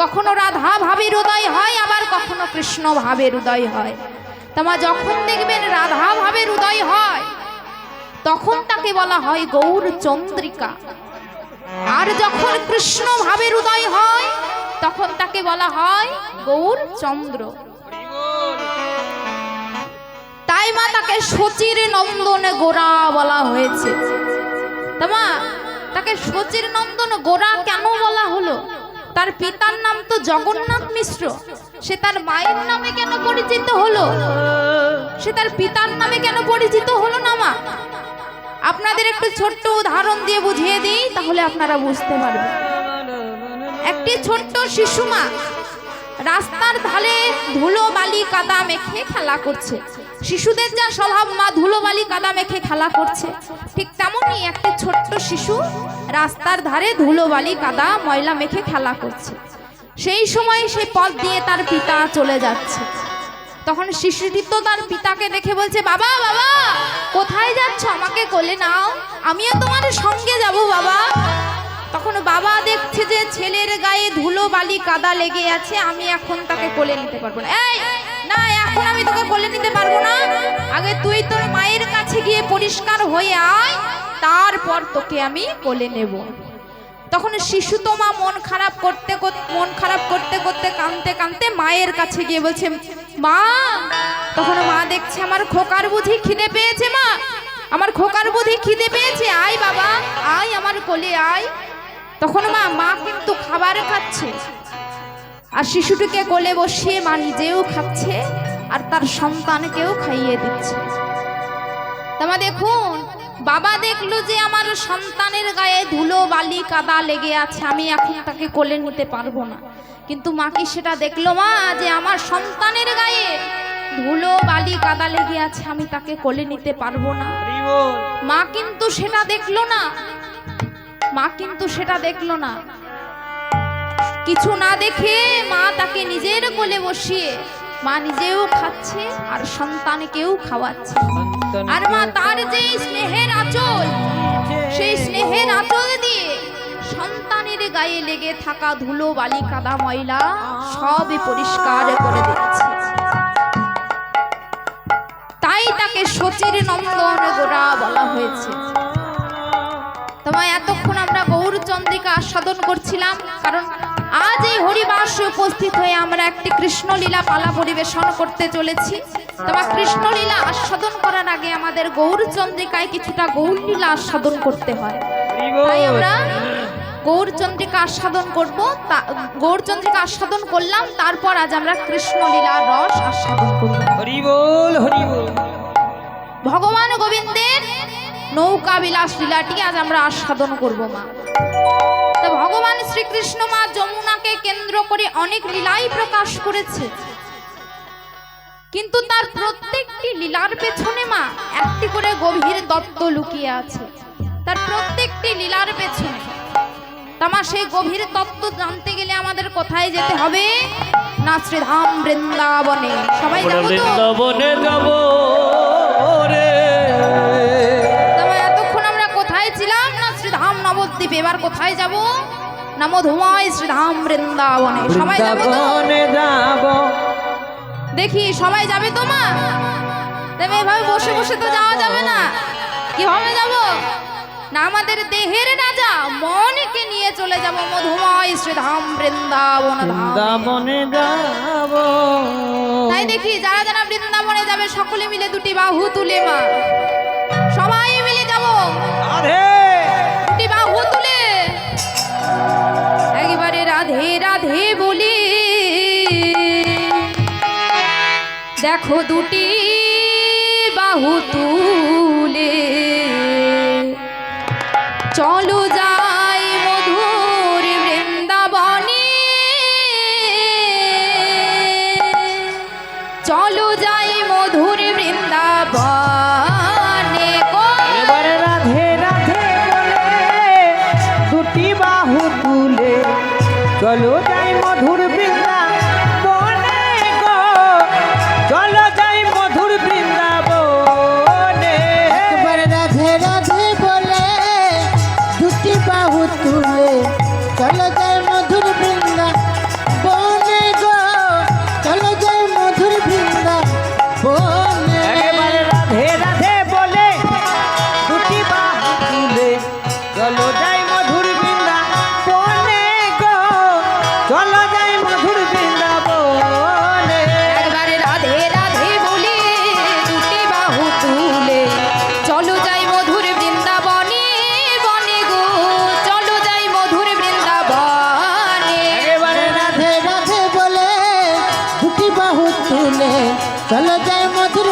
কখনো রাধা ভাবের উদয় হয়, আবার কখনো কৃষ্ণ ভাবের উদয় হয়। তোমা যখন দেখবেন রাধা ভাবের উদয় হয়, তখন তাকে বলা হয় গৌর চন্দ্রিকা। আর যখন কৃষ্ণ ভাবের উদয় হয়, তখন তাকে বলা হয় গৌর চন্দ্র। তাই মা তাকে সচির নন্দন গোরা বলা হয়েছে। তোমা, তাকে সচির নন্দন গোরা কেন বলা হলো? তার পিতার নাম তো জগন্নাথ মিশ্র। সে তার মায়ের নামে কেন পরিচিত হলো? সে তার পিতার নামে কেন পরিচিত হলো না, মা? আপনাদের একটু ছোট্ট উদাহরণ দিয়ে বুঝিয়ে দিই, তাহলে আপনারা বুঝতে পারবেন। একটি ছোট্ট শিশু মা রাস্তার ধারে ধুলো বালি কাদা মেখে খেলা করছে। শিশুদের যা স্বভাব, মা ধুলোবালি কাদা মেখে খেলা করছে। ঠিক তেমনই একটা ছোট্ট শিশু রাস্তার ধারে ধুলোবালি কাদা, ময়লা মেখে খেলা করছে। সেই সময় সে পথ দিয়ে তার পিতা চলে যাচ্ছে। তখন শিশুটি তো তার পিতাকে দেখে বলছে, বাবা বাবা, কোথায় যাচ্ছ? আমাকে কোলে নাও। আমিও তোমার সঙ্গে যাব, বাবা। তখন বাবা দেখছে যে ছেলের গায়ে ধুলো বালি কাদা লেগে আছে, আমি এখন তাকে কোলে নিতে পারব না। এই, না, এখন আমি তোকে কোলে নিতে পারব না। আগে তুই তোর মায়ের কাছে গিয়ে পরিষ্কার হয়ে আয়, তারপর তোকে আমি কোলে নেব। তখন শিশু তোমা মন খারাপ করতে মন খারাপ করতে করতে কাঁদতে কাঁদতে মায়ের কাছে গিয়ে বলছে, মা! তখন মা দেখছে আমার খোকার বুঝি খিদে পেয়েছে, মা! আমার খোকার বুঝি খিদে পেয়েছে, আয় বাবা, আয় আমার কোলে আয়। তখন মা মা কিন্তু খাবার খাচ্ছে। আর শিশুটিকে কোলে বসিয়ে মা নিজেও খাচ্ছে আর তার সন্তানকেও খাইয়ে দিচ্ছে। তোমা দেখুন বাবা দেখল যে আমার সন্তানের গায়ে ধুলো বালি কাদা লেগে আছে আমি এখন তাকে কোলে নিতে পারব না। কিন্তু মা কি সেটা দেখল? মা যে আমার সন্তানের গায়ে ধুলো বালি কাদা লেগে আছে আমি তাকে কোলে নিতে পারব না। মা কিন্তু সেটা দেখল না। মা কিন্তু সেটা দেখল না। কিছু না দেখে মা তাকে নিজের কোলে বসিয়ে, মা নিজেও খাচ্ছে আর সন্তানকেও খাওয়াচ্ছে। আর মা তার যে স্নেহের আঁচল, সেই স্নেহের আঁচল দিয়ে সন্তানের গায়ে লেগে থাকা ধুলো, বালি, কাদা, ময়লা সবই পরিষ্কার করে দিচ্ছে তাই তাকে সচির নন্দন গোড়া বলা হয়েছে। আস্বাদন করছিলাম কারণ আজ এই হরিবাসে উপস্থিত হয়ে আমরা একটি কৃষ্ণলীলা পালা পরিবেশন করতে চলেছি। তোমার কৃষ্ণলীলা আস্বাদন করার আগে আমাদের গৌরচন্দ্রিকায় কিছুটা গৌরলীলা আস্বাদন করতে হয়। তাই আমরা গৌরচন্দ্রিকা আস্বাদন করব তা- গৌরচন্দ্রিকা আস্বাদন করলাম তারপর আজ আমরা কৃষ্ণলীলা রস আস্বাদন করব। ভগবান গোবিন্দের নৌকা বিলাস লীলাটি আজ আমরা আস্বাদন করব মা। ভগবান শ্রীকৃষ্ণ মা যমুনাকে কেন্দ্র করে অনেক লীলাই প্রকাশ করেছে। কিন্তু তার প্রত্যেকটি লীলার পেছনে মা একটি করে গভীর তত্ত্ব লুকিয়ে আছে। তার প্রত্যেকটি লীলার পেছনে। তামা সেই গভীর তত্ত্ব জানতে গেলে আমাদের কোথায় যেতে হবে? না শ্রীধাম বৃন্দাবনে। সবাই যাব বৃন্দাবনে যাব এতক্ষণ আমরা কোথায় ছিলাম? না শ্রীধাম নবদ্বীপ। এবার কোথায় যাব? না মধুময় শ্রীধাম বৃন্দাবনে সবাই যাবে তো দেখি সবাই যাবে তো মা তবে এভাবে বসে বসে তো যাওয়া যাবে না কীভাবে যাব না আমাদের দেহের রাজা মনকে নিয়ে চলে যাব মধুময় শ্রীধাম বৃন্দাবন ধাম বৃন্দাবনে যাব তাই দেখি যারা যারা বৃন্দাবনে যাবে সকলে মিলে দুটি বাহু তুলে মা। রাধে রাধে বলি। দেখো দুটি বাহু তুলে চলো। চলো যাই মধুর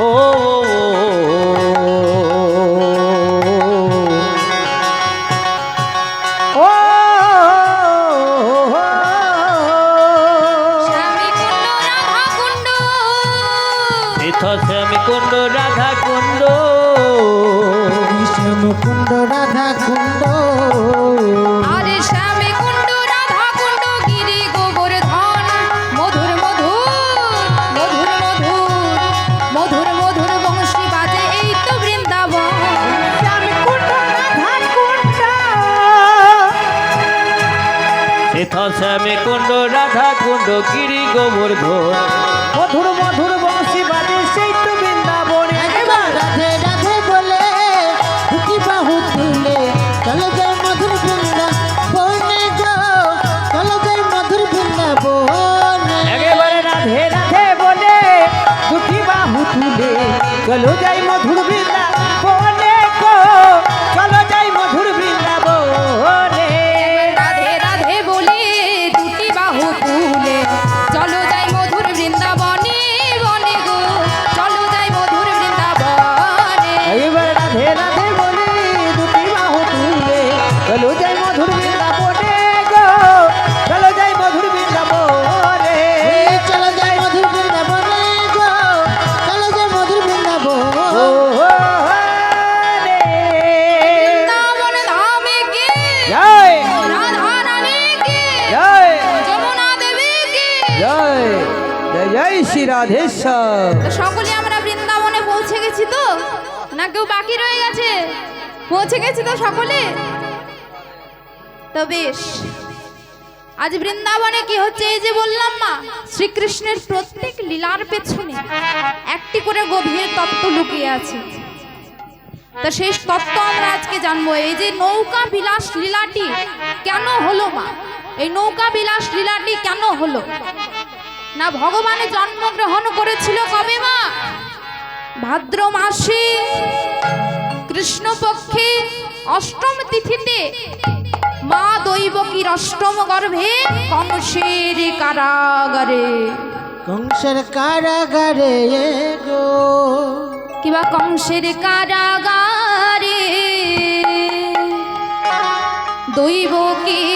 오. শ্যামী কুণ্ড রাধা কুণ্ড গিরি গোবর্ধন মধুর মধুর বংশী বাজে সেই তো বৃন্দাবনে। রাধে রাধে বলে বাহু তুলে চলো যাই মধুর বৃন্দা বনে গো চলো যাই মধুর বৃন্দা বনে একেবারে রাধে রাধে বলে বাহু তুলে চলো যাই জয় শ্রী রাধেশ্বর। সকলে আমরা বৃন্দাবনে পৌঁছে গেছি তো? না কেউ বাকি রয়ে গেছে? পৌঁছে গেছি তো সকলে? তো বেশ। আজ বৃন্দাবনে কি হচ্ছে এই যে বললাম মা শ্রীকৃষ্ণের প্রত্যেক লীলার পেছনে একটি করে গভীর তত্ত্ব লুকিয়ে আছে। তা সেই তত্ত্ব আমরা আজকে জানব, এই যে নৌকা বিলাস লীলাটি কেন হলো মা? এই নৌকা বিলাস লীলাটি কেন হলো? না ভগবানে জন্মগ্রহণ করেছিল কবে মা? ভাদ্র মাসে। কৃষ্ণপক্ষে অষ্টম তিথিতে। মা দৈবকীর অষ্টম গর্ভে কংসের কারাগারে। কংসের কারাগারে গো। কিবা কংসের কারাগারে? দৈবকীর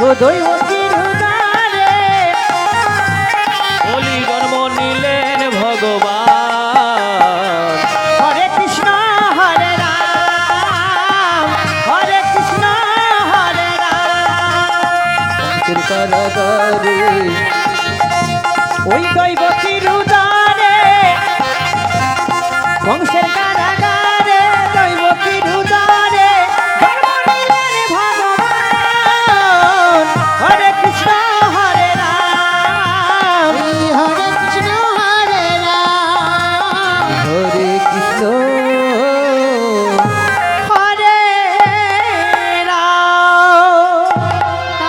দৈবকীর উদারে। বলি জন্ম নিলেন ভগবান। হরে কৃষ্ণ হরে রাম। হরে কৃষ্ণ হরে রাম। কারাগারে ওই উদারে। কংসের